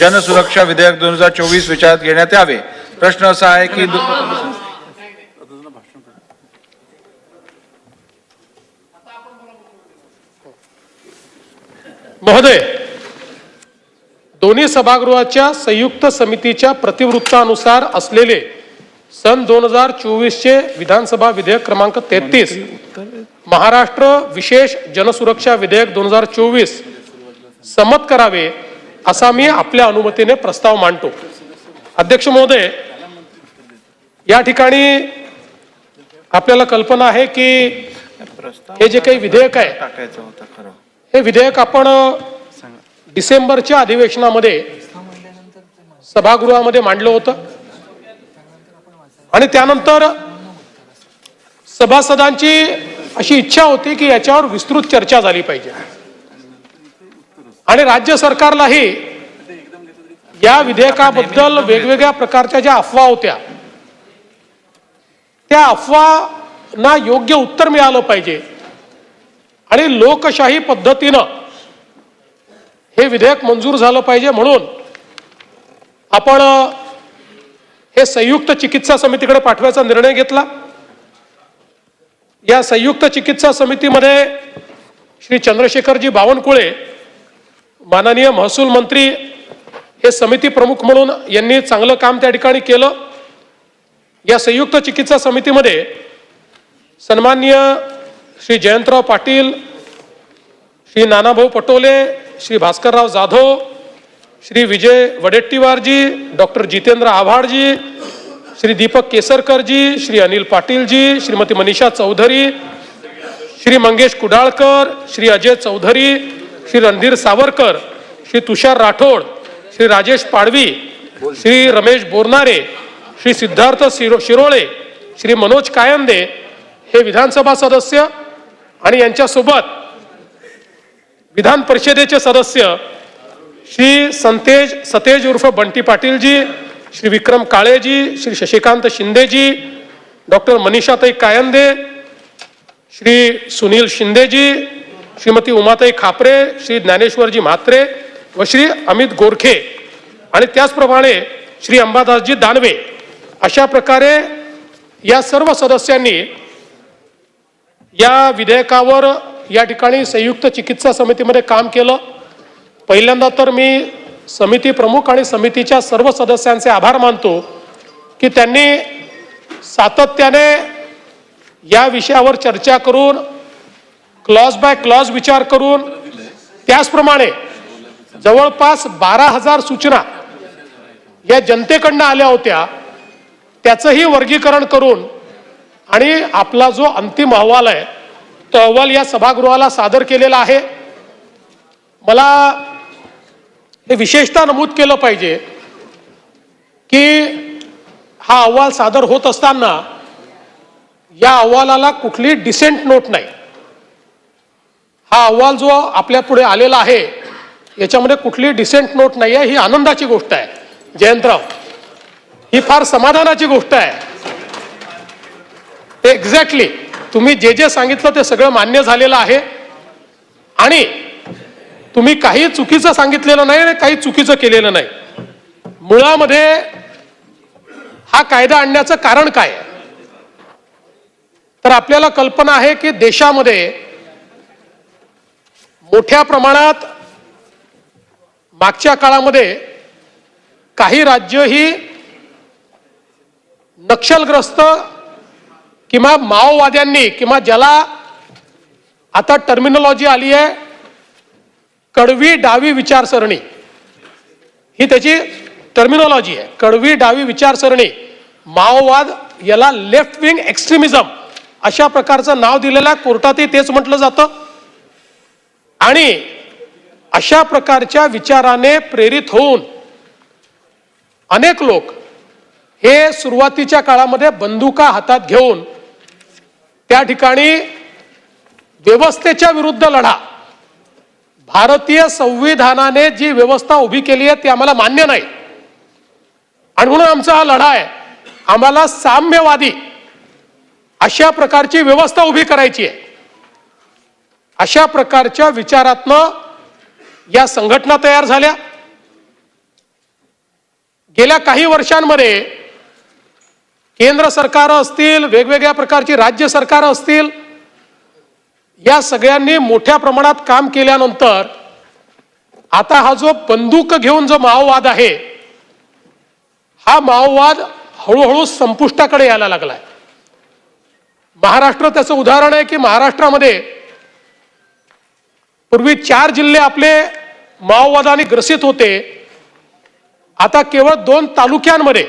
जनसुरक्षा विधेयक दोन हजार चोवीस विचारात घेण्यात यावे. प्रश्न असा आहे की महोदय दोन्ही सभागृहाच्या संयुक्त समितीच्या प्रतिवृत्तानुसार असलेले सन दोन हजार चोवीसचे विधानसभा विधेयक क्रमांक तेहतीस महाराष्ट्र विशेष जनसुरक्षा विधेयक दोन हजार चोवीस संमत करावे. असा मी आपल्या अनुमतीने प्रस्ताव मांडतो. अध्यक्ष महोदय या ठिकाणी आपल्याला कल्पना आहे की हे जे काही विधेयक आहे हे विधेयक आपण डिसेंबरच्या अधिवेशनामध्ये सभागृहामध्ये मांडलं होतं. आणि त्यानंतर सभासदांची अशी इच्छा होती की याच्यावर विस्तृत चर्चा झाली पाहिजे. आणि राज्य सरकारलाही या विधेयकाबद्दल वेगवेगळ्या प्रकारच्या ज्या अफवा होत्या त्या अफवांना योग्य उत्तर मिळालं पाहिजे. आणि लोकशाही पद्धतीनं हे विधेयक मंजूर झालं पाहिजे म्हणून आपण हे संयुक्त चिकित्सा समितीकडे पाठवायचा निर्णय घेतला. या संयुक्त चिकित्सा समितीमध्ये श्री चंद्रशेखरजी बावनकुळे माननीय महसूल मंत्री हे समिती प्रमुख म्हणून यांनी चांगलं काम त्या ठिकाणी केलं. या संयुक्त चिकित्सा समितीमध्ये सन्माननीय श्री जयंतराव पाटील श्री नानाभाऊ पटोले श्री भास्करराव जाधव श्री विजय वडेट्टीवारजी डॉक्टर जितेंद्र आव्हाडजी श्री दीपक केसरकरजी श्री अनिल पाटीलजी श्रीमती मनीषा चौधरी श्री मंगेश कुडाळकर श्री अजय चौधरी श्री रणधीर सावरकर श्री तुषार राठोड श्री राजेश पाडवी श्री रमेश बोरनारे श्री सिद्धार्थ शिरो शिरोळे श्री मनोज कायंदे हे विधानसभा सदस्य आणि यांच्यासोबत विधान परिषदेचे सदस्य श्री संतेज सतेज उर्फ बंटी पाटीलजी श्री विक्रम काळेजी श्री शशिकांत शिंदेजी डॉक्टर मनीषाताई कायंदे श्री सुनील शिंदेजी श्रीमती उमाताई खापरे श्री ज्ञानेश्वरजी म्हात्रे व श्री अमित गोरखे. आणि त्याचप्रमाणे श्री अंबादासजी दानवे. अशा प्रकारे या सर्व सदस्यांनी या विधेयकावर या ठिकाणी संयुक्त चिकित्सा समितीमध्ये काम केलं. पहिल्यांदा तर मी समिती प्रमुख आणि समितीच्या सर्व सदस्यांचे आभार मानतो की त्यांनी सातत्याने या विषयावर चर्चा करून क्लॉज बाय क्लॉज विचार करून त्याचप्रमाणे जवळपास बारा हजार सूचना या जनतेकडनं आल्या होत्या त्याचंही वर्गीकरण करून आणि आपला जो अंतिम अहवाल आहे तो अहवाल या सभागृहाला सादर केलेला आहे. मला हे विशेषतः नमूद केलं पाहिजे की हा अहवाल सादर होत असताना या अहवालाला कुठली डिसेंट नोट नाही. हा अहवाल जो आपल्या पुढे आलेला आहे याच्यामध्ये कुठली डिसेंट नोट नाही आहे ही आनंदाची गोष्ट आहे. जयंतराव ही फार समाधानाची गोष्ट आहे. एक्झॅक्टली तुम्ही जे जे सांगितलं ते सगळं मान्य झालेलं आहे. आणि तुम्ही काही चुकीचं सांगितलेलं नाही आणि काही चुकीचं केलेलं नाही. मुळामध्ये हा कायदा आणण्याचं कारण काय? तर आपल्याला कल्पना आहे की देशामध्ये मोठ्या प्रमाणात मागच्या काळामध्ये काही राज्य ही नक्षलग्रस्त किंवा माओवाद्यांनी किंवा ज्याला आता टर्मिनॉलॉजी आली आहे कडवी डावी विचारसरणी. ही त्याची टर्मिनॉलॉजी आहे. कडवी डावी विचारसरणी माओवाद याला लेफ्ट विंग एक्स्ट्रीमिझम अशा प्रकारचं नाव दिलेलं आहे. कोर्टातही तेच म्हटलं जातं. आणि अशा प्रकारच्या विचाराने प्रेरित होऊन अनेक लोक हे सुरुवातीच्या काळामध्ये बंदुका हातात घेऊन त्या ठिकाणी व्यवस्थेच्या विरुद्ध लढा. भारतीय संविधानाने जी व्यवस्था उभी केली आहे ती आम्हाला मान्य नाही. आणि म्हणून आमचा हा लढा आहे. आम्हाला साम्यवादी अशा प्रकारची व्यवस्था उभी करायची आहे. अशा प्रकारच्या विचारातनं या संघटना तयार झाल्या. गेल्या काही वर्षांमध्ये केंद्र सरकार असतील वेगवेगळ्या प्रकारची राज्य सरकार असतील या सगळ्यांनी मोठ्या प्रमाणात काम केल्यानंतर आता हा जो बंदूक घेऊन जो माओवाद आहे हा माओवाद हळूहळू संपुष्टाकडे यायला लागलाय. महाराष्ट्र त्याचं उदाहरण आहे की महाराष्ट्रामध्ये पूर्वी चार जिल्हे आपले माओवादाने ग्रसित होते. आता केवळ दोन तालुक्यांमध्ये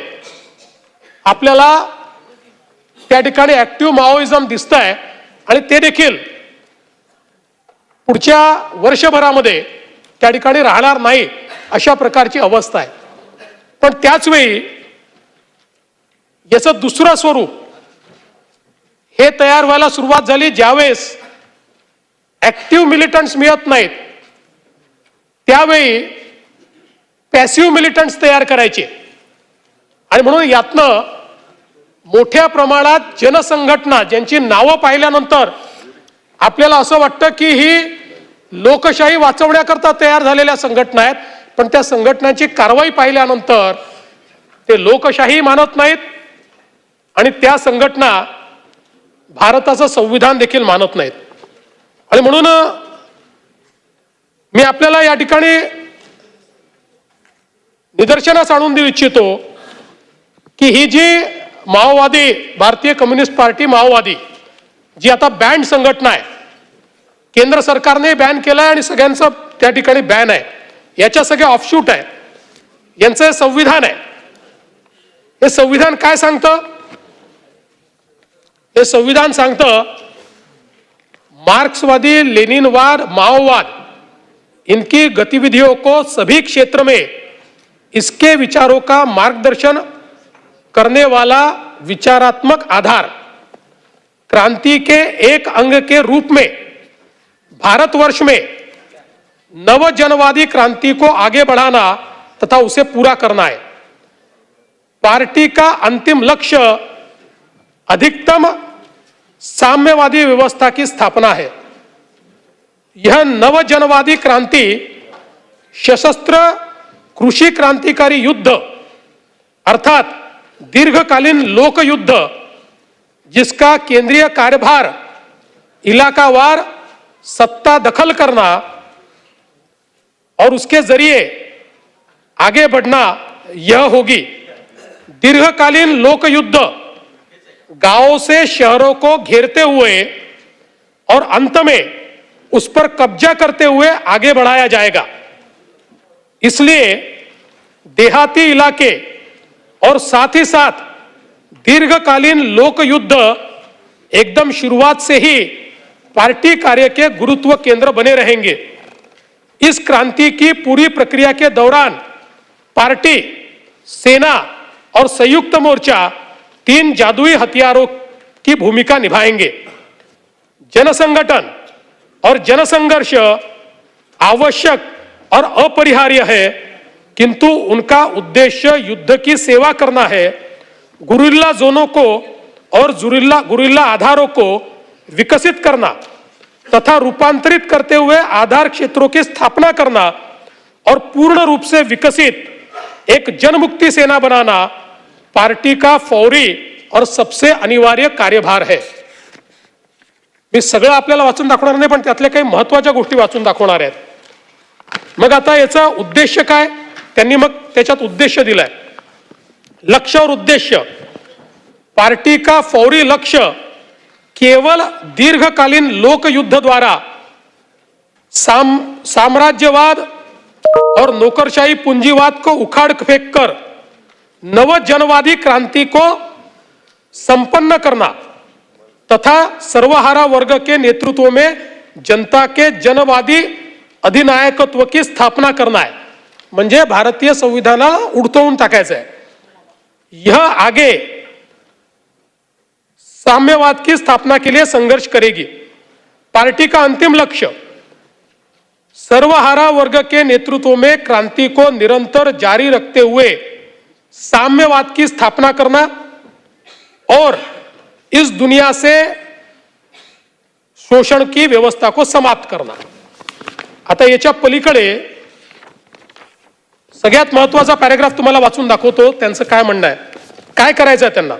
आपल्याला त्या ठिकाणी ऍक्टिव्ह माओइझम दिसत आहे आणि ते देखील पुढच्या वर्षभरामध्ये त्या ठिकाणी राहणार नाही अशा प्रकारची अवस्था आहे. पण त्याच वेळी याचं दुसरं स्वरूप हे तयार व्हायला सुरुवात झाली ज्यावेळेस ऍक्टिव्ह मिलिटंट्स मिळत नाहीत. त्यावेळी पॅसिव्ह मिलिटंट्स तयार करायचे. आणि म्हणून यातनं मोठ्या प्रमाणात जनसंघटना ज्यांची नावं पाहिल्यानंतर आपल्याला असं वाटतं की ही लोकशाही वाचवण्याकरता तयार झालेल्या संघटना आहेत पण त्या संघटनांची कारवाई पाहिल्यानंतर ते लोकशाही मानत नाहीत आणि त्या संघटना भारताचं संविधान देखील मानत नाहीत. आणि म्हणून मी आपल्याला या ठिकाणी निदर्शनास आणून देऊ इच्छितो की ही जी माओवादी भारतीय कम्युनिस्ट पार्टी माओवादी जी आता बँड संघटना आहे केंद्र सरकारने बॅन केलं आहे आणि सगळ्यांचं त्या ठिकाणी बॅन आहे याच्या सगळ्या ऑफशूट आहे यांचं हे संविधान आहे. हे संविधान काय सांगतं? हे संविधान सांगतं मार्क्सवादी, लेनिनवाद, माओवाद, इनकी गतिविधियों को सभी क्षेत्र में इसके विचारों का मार्गदर्शन करने वाला विचारात्मक आधार क्रांति के एक अंग के रूप में भारतवर्ष में नव जनवादी क्रांति को आगे बढ़ाना तथा उसे पूरा करना है। पार्टी का अंतिम लक्ष्य अधिकतम साम्यवादी व्यवस्था की स्थापना है। यह नव जनवादी क्रांति, सशस्त्र कृषि क्रांतिकारी युद्ध, अर्थात दीर्घकालीन लोक युद्ध जिसका केंद्रीय कार्यभार इलाकावार सत्ता दखल करना और उसके ज़रिए आगे बढ़ना, यह होगी। दीर्घकालीन लोक युद्ध गाँवों से शहरों को घेरते हुए और अंत में उस पर कब्जा करते हुए आगे बढ़ाया जाएगा। इसलिए देहाती इलाके और साथ ही साथ दीर्घकालीन लोक युद्ध एकदम शुरुआत से ही पार्टी कार्य के गुरुत्व केंद्र बने रहेंगे। इस क्रांति की पूरी प्रक्रिया के दौरान पार्टी, सेना और संयुक्त मोर्चा तीन जादुई हथियारों की भूमिका निभाएँगे। जनसंगठन और जनसंघर्ष आवश्यक और अपरिहार्य है, किंतु उनका उद्देश्य युद्ध की सेवा करना है। गुरिल्ला जोनों को और जुरिल्ला, गुरिल्ला आधारों को विकसित करना तथा रूपांतरित करते हुए आधार क्षेत्रों की स्थापना करना और पूर्ण रूप से विकसित एक जनमुक्ति सेना बनाना पार्टी का फौरी और सबसे अनिवार्य कार्यभार है। मी सगळं आपल्याला वाचून दाखवणार नाही पण त्यातल्या काही महत्त्वाच्या गोष्टी वाचून दाखवणार आहेत. मग आता याचा उद्देश काय? त्यांनी मग त्याच्यात उद्देश दिलाय. लक्ष्य और उद्देश्य पार्टी का फौरी लक्ष्य केवल दीर्घकालीन लोकयुद्ध द्वारा साम साम्राज्यवाद और नौकरशाही पूंजीवाद को उखाड़ फेंक कर नव जनवादी क्रांति को संपन्न करना तथा सर्वहारा वर्ग के नेतृत्व में जनता के जनवादी अधिनायकत्व की स्थापना करना है। म्हणजे भारतीय संविधानाला उडतवून आहे। यह आगे साम्यवाद की स्थापना के लिए संघर्ष करेगी। पार्टी का अंतिम लक्ष्य सर्वहारा वर्ग के नेतृत्व में क्रांति को निरंतर जारी रखते हुए साम्यवाद की स्थापना करना और इस दुनिया से शोषण की व्यवस्था को समाप्त करना। आता याच्या पलीकडे सगळ्यात महत्त्वाचा पॅरेग्राफ तुम्हाला वाचून दाखवतो त्यांचं काय म्हणणं आहे? काय करायचं आहे त्यांना?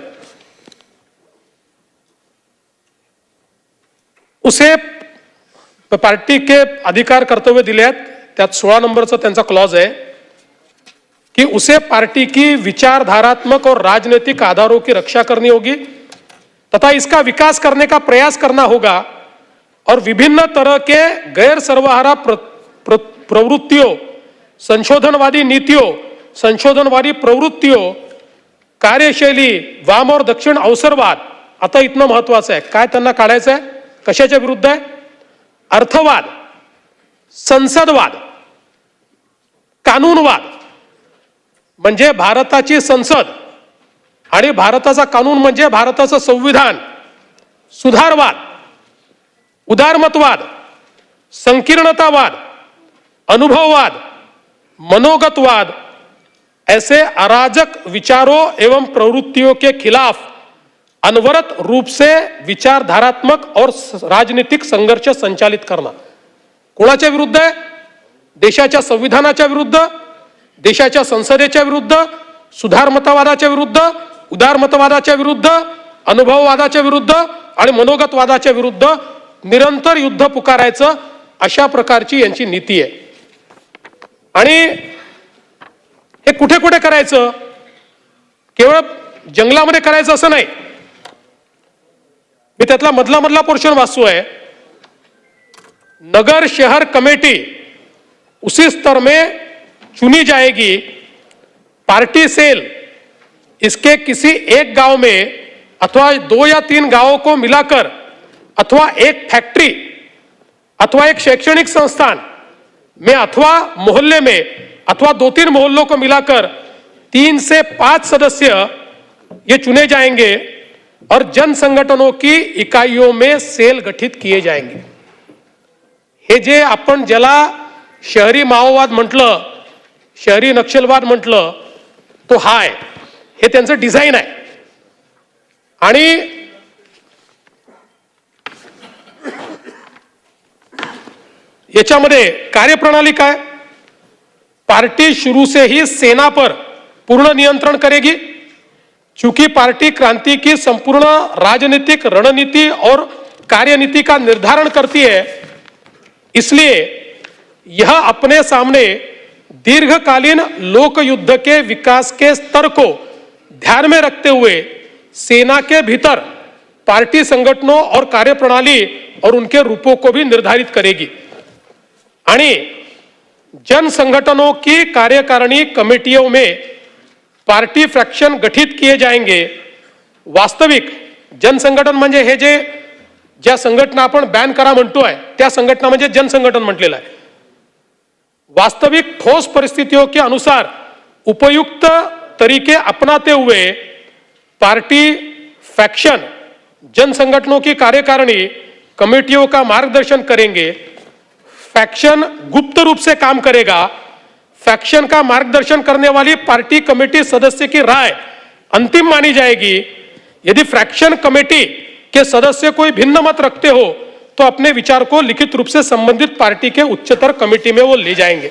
उसे पार्टी के अधिकार कर्तव्य दिले आहेत त्यात सोळा नंबरचा त्यांचा क्लॉज आहे. कि उसे पार्टी की विचारधारात्मक और राजनीतिक आधारों की रक्षा करनी होगी तथा इसका विकास करने का प्रयास करना होगा और विभिन्न तरह के गैर सर्वहारा प्र, प्र, प्रवृत्तियों संशोधनवादी नीतियों संशोधनवादी प्रवृत्तियों कार्यशैली वाम और दक्षिण अवसरवाद आता इतनं महत्वाचं आहे. काय त्यांना काढायचं आहे कशाच्या विरुद्ध आहे? अर्थवाद संसदवाद कानूनवाद म्हणजे भारताची संसद आणि भारताचा कानून म्हणजे भारताचं संविधान सुधारवाद उदारमतवाद संकीर्णतावाद अनुभववाद मनोगतवाद ऐसे अराजक विचारों एवं प्रवृत्तियों के खिलाफ अनवरत रूप से विचारधारात्मक और राजनीतिक संघर्ष संचालित करना। कोणाच्या विरुद्ध आहे? देशाच्या संविधानाच्या विरुद्ध? देशाच्या संसदेच्या विरुद्ध सुधारमतवादाच्या विरुद्ध उदारमतवादाच्या विरुद्ध अनुभववादाच्या विरुद्ध आणि मनोगतवादाच्या विरुद्ध निरंतर युद्ध पुकारायचं अशा प्रकारची यांची नीती आहे. आणि हे कुठे कुठे करायचं? केवळ जंगलामध्ये करायचं असं नाही. मी त्यातला मधला मधला पोर्शन वाचू आहे नगर शहर कमेटी उसी स्तर में चुनी जाएगी। पार्टी सेल इसके किसी एक गाँव में अथवा दो या तीन गाँवों को मिलाकर अथवा एक फैक्ट्री अथवा एक शैक्षणिक संस्थान में अथवा मोहल्ले में अथवा दो तीन मोहल्लों को मिलाकर तीन से पाँच सदस्य ये चुने जाएँगे और जन संगठनों की इकाइयों में सेल गठित किए जाएँगे। हे जे, आपण ज्याला शहरी माओवाद म्हटलं शहरी नक्षलवाद म्हटलं तो हा आहे हे त्यांचं डिझाईन आहे. आणि याच्यामध्ये कार्यप्रणाली काय? पार्टी शुरू से ही सेना पर पूर्ण नियंत्रण करेगी. चूंकि पार्टी क्रांति की संपूर्ण राजनीतिक रणनीति और कार्यनीति का निर्धारण करती है इसलिए यह अपने सामने दीर्घकालीन लोक युद्ध के विकास के स्तर को ध्यान में रखते हुए सेना के भीतर पार्टी संगठनों और कार्यप्रणाली और उनके रूपों को भी निर्धारित करेगी। आणि जन संगठनों की कार्यकारिणी कमेटियों में पार्टी फ्रॅक्शन गठित किए जाएँगे। वास्तविक जनसंघटन म्हणजे हे जे ज्या संघटना आपण बॅन करा म्हणतोय, त्या संघटना म्हणजे जनसंघटन म्हटलेलं आहे। वास्तविक ठोस परिस्थितियों के अनुसार उपयुक्त तरीके अपनाते हुए पार्टी फैक्शन जन संगठनों की कार्यकारिणी कमेटियों का मार्गदर्शन करेंगे। फैक्शन गुप्त रूप से काम करेगा। फैक्शन का मार्गदर्शन करने वाली पार्टी कमेटी सदस्य की राय अंतिम मानी जाएगी। यदि फ्रैक्शन कमेटी के सदस्य कोई भिन्न मत रखते हो तो अपने विचार को लिखित रूप से संबंधित पार्टी के उच्चतर कमिटी में वो ले जाएंगे।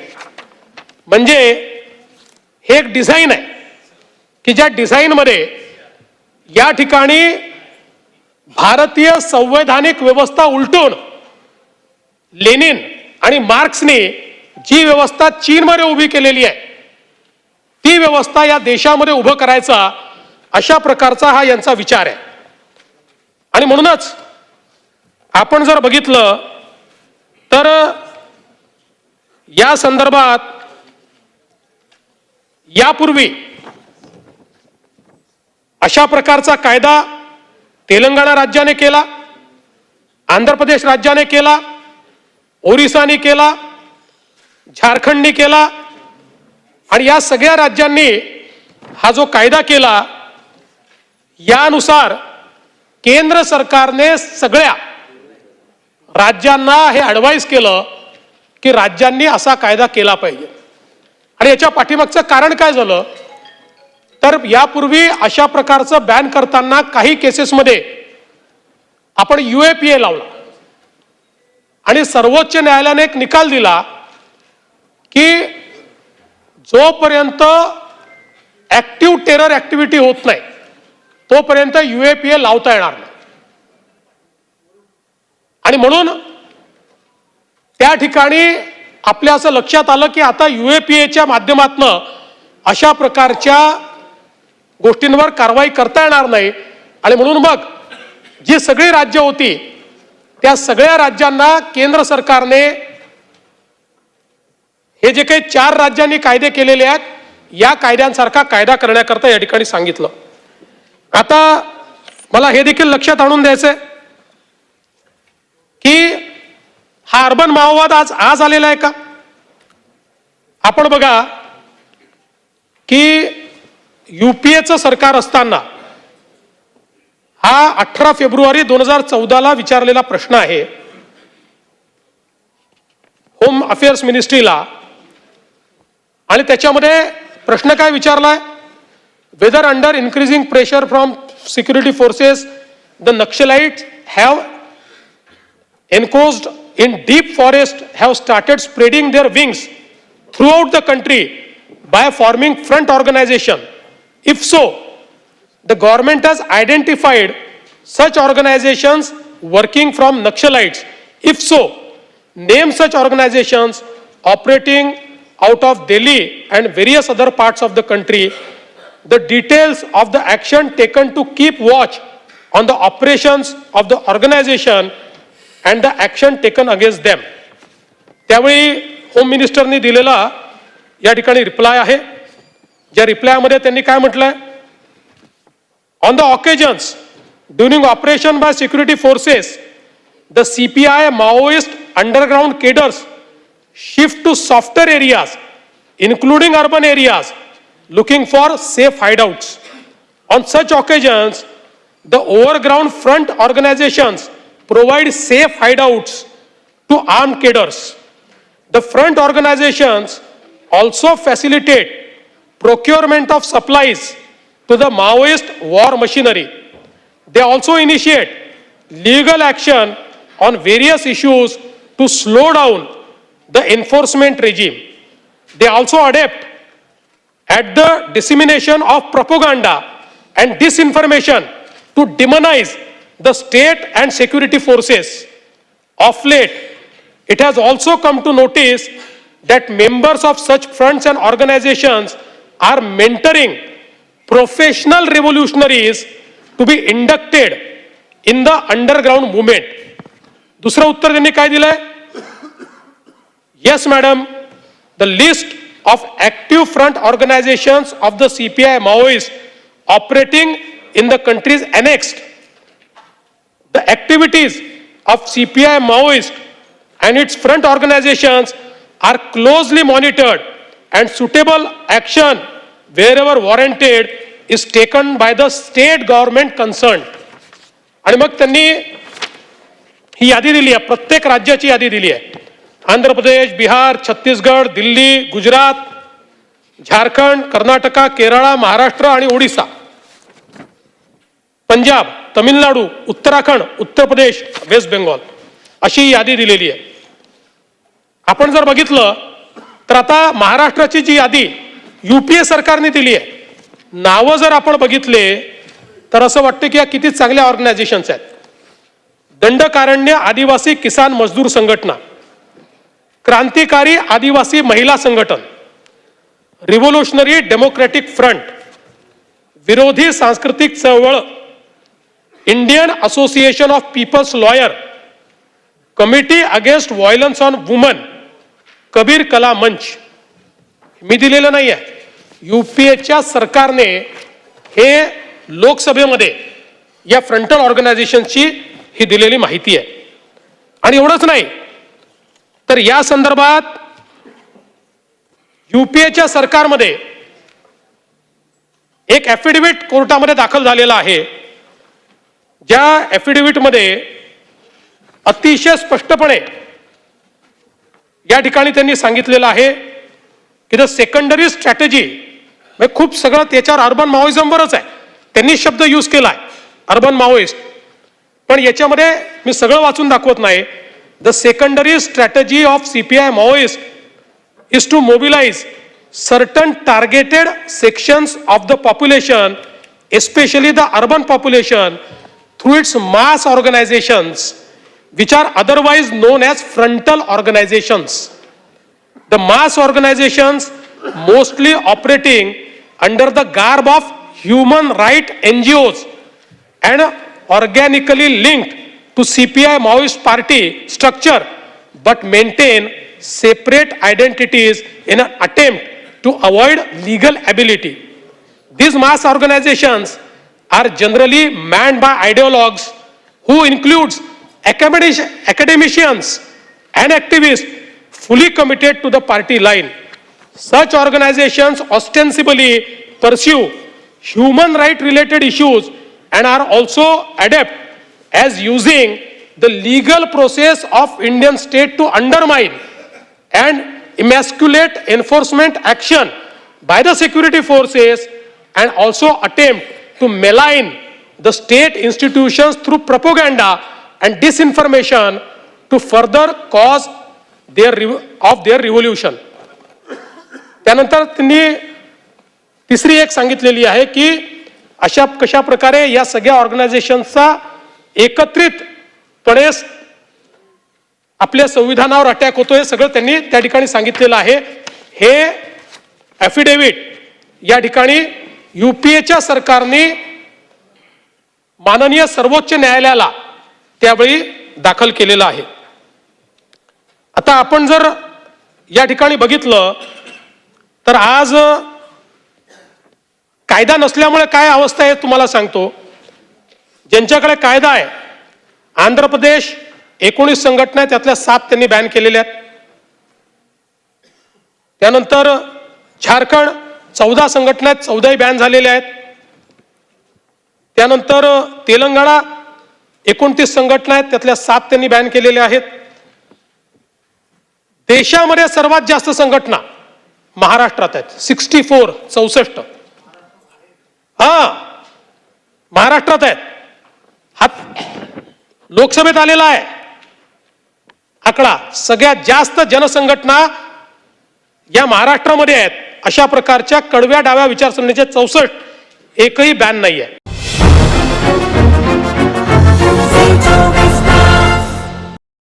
म्हणजे हे एक डिझाईन आहे की ज्या डिझाईनमध्ये या ठिकाणी भारतीय संवैधानिक व्यवस्था उलटून लेनिन आणि मार्क्सने जी व्यवस्था चीनमध्ये उभी केलेली आहे ती व्यवस्था या देशामध्ये उभं करायचा अशा प्रकारचा हा यांचा विचार आहे. आणि म्हणूनच आपण जर बघितलं तर या संदर्भात यापूर्वी अशा प्रकारचा कायदा तेलंगणा राज्याने केला आंध्र प्रदेश राज्याने केला ओरिसाने केला झारखंडने केला आणि या सगळ्या राज्यांनी हा जो कायदा केला यानुसार केंद्र सरकारने सगळ्या राज्यांना हे ॲडवाईस केलं की राज्यांनी असा कायदा केला पाहिजे. आणि याच्या पाठीमागचं कारण काय झालं? तर यापूर्वी अशा प्रकारचं बॅन करताना काही केसेसमध्ये आपण युएपीए लावला. आणि सर्वोच्च न्यायालयाने एक निकाल दिला की जोपर्यंत ऍक्टिव्ह टेरर ऍक्टिव्हिटी होत नाही तोपर्यंत युएपीए लावता येणार नाही. आणि म्हणून त्या ठिकाणी आपल्या असं लक्षात आलं की आता युएपीएच्या माध्यमातनं अशा प्रकारच्या गोष्टींवर कारवाई करता येणार नाही. आणि म्हणून मग जी सगळी राज्य होती त्या सगळ्या राज्यांना केंद्र सरकारने हे जे काही चार राज्यांनी कायदे केलेले आहेत या कायद्यांसारखा कायदा करण्याकरता या ठिकाणी सांगितलं. आता मला हे देखील लक्षात आणून द्यायचं आहे की हा अर्बन माओवाद आज आज आलेला आहे का? आपण बघा की युपीएचं सरकार असताना हा अठरा फेब्रुवारी दोन हजार चौदाला विचारलेला प्रश्न आहे. होम अफेअर्स मिनिस्ट्रीला आणि त्याच्यामध्ये प्रश्न काय विचारलाय? Whether under increasing pressure from security forces the Naxalite have enclosed in deep forest have started spreading their wings throughout the country by forming front organization. If so the government has identified such organizations working from naxalites. If so name such organizations operating out of delhi and various other parts of the country. The details of the action taken to keep watch on the operations of the organization and the action taken against them त्यावेळी home मिनिस्टरनी दिलेला या ठिकाणी reply आहे. ज्या रिप्लायमध्ये त्यांनी काय म्हटलंय? On the occasions during operation by security forces the CPI Maoist underground cadres shift to software areas areas, urban areas looking for safe safe outs on such occasions the overground front organisations provide safe hideouts to armed cadres. The front organizations also facilitate procurement of supplies to the Maoist war machinery. They also initiate legal action on various issues to slow down the enforcement regime. They also adapt at the dissemination of propaganda and disinformation to demonize the state and security forces. Of late, it has also come to notice that members of such fronts and organizations are mentoring professional revolutionaries to be inducted in the underground movement. दुसरं उत्तर त्यांनी काय दिलंय Yes, madam. The list of active front organizations of the CPI Maoists operating in the country is annexed. The activities of CPI Maoist and its front organizations are closely monitored and suitable action wherever warranted is taken by the state government concerned. आणि मग त्यांनी ही यादी दिली आहे प्रत्येक राज्याची यादी दिली आहे आंध्र प्रदेश बिहार छत्तीसगड दिल्ली गुजरात झारखंड कर्नाटका केरळा महाराष्ट्र आणि ओडिसा पंजाब तमिळनाडू उत्तराखंड उत्तर प्रदेश वेस्ट बेंगॉल अशी यादी दिलेली आहे. आपण जर बघितलं तर आता महाराष्ट्राची जी यादी यू पी ए सरकारने दिली आहे. नावं जर आपण बघितले तर असं वाटतं की या किती चांगल्या ऑर्गनायझेशन्स आहेत. दंडकारण्य आदिवासी किसान मजदूर संघटना क्रांतिकारी आदिवासी महिला संघटन रिव्होल्युशनरी डेमोक्रॅटिक फ्रंट विरोधी सांस्कृतिक चळवळ Indian Association of People's Lawyer Committee Against Violence on Women Kabir Kala Manch मी दिलेलं नाही आहे युपीएच्या सरकारने हे लोकसभेमध्ये या फ्रंटल ऑर्गनायझेशनची ही दिलेली माहिती आहे. आणि एवढंच नाही तर या संदर्भात युपीएच्या सरकारमध्ये एक ॲफिडेव्हिट कोर्टामध्ये दाखल झालेला आहे. ज्या ॲफिडेव्हिटमध्ये अतिशय स्पष्टपणे या ठिकाणी त्यांनी सांगितलेलं आहे की द सेकंडरी स्ट्रॅटेजी म्हणजे खूप सगळं त्याच्यावर अर्बन माओइझमवरच आहे. त्यांनी शब्द यूज केला आहे अर्बन माओइस्ट पण याच्यामध्ये मी सगळं वाचून दाखवत नाही. The secondary strategy of CPI Maoist is to mobilise certain targeted sections of the population especially the urban population through its mass organizations, which are otherwise known as frontal organizations. The mass organizations mostly operating under the garb of human right NGOs and organically linked to CPI Maoist party structure but maintain separate identities in an attempt to avoid legal ability. These mass organizations are generally manned by ideologues who includes academic- academicians and activists fully committed to the party line. Such organizations ostensibly pursue human right related issues and are also adept as using the legal process of Indian state to undermine and emasculate enforcement action by the security forces and also attempt to malign the state institutions through propaganda and disinformation to further cause their of their revolution त्यानंतर त्यांनी तिसरी एक सांगितलेली आहे की अशा कशा प्रकारे या सगळ्या ऑर्गनायझेशनचा एकत्रितपणे आपल्या संविधानावर अटॅक होतो हे सगळं त्यांनी त्या ठिकाणी सांगितलेलं आहे हे ॲफिडेव्हिट या ठिकाणी युपीएच्या सरकारने माननीय सर्वोच्च न्यायालयाला त्यावेळी दाखल केलेलं आहे. आता आपण जर या ठिकाणी बघितलं तर आज कायदा नसल्यामुळे काय अवस्था आहे तुम्हाला सांगतो. ज्यांच्याकडे कायदा आहे आंध्र प्रदेश एकोणीस संघटना त्यातल्या सात त्यांनी बॅन केलेल्या आहेत. त्यानंतर झारखंड चौदा संघटना आहेत चौदाही बॅन झालेल्या आहेत. त्यानंतर तेलंगणा एकोणतीस संघटना आहेत त्यातल्या सात त्यांनी बॅन केलेल्या आहेत. देशामध्ये सर्वात जास्त संघटना महाराष्ट्रात आहेत. सिक्स्टी फोर चौसष्ट. हा महाराष्ट्रात आहेत. हा लोकसभेत आलेला आहे. आकडा सगळ्यात जास्त जनसंघटना या महाराष्ट्रामध्ये आहेत. अशा प्रकारच्या कडव्या डाव्या विचारसरणीचे चौसष्ट एकही बॅन नाही आहे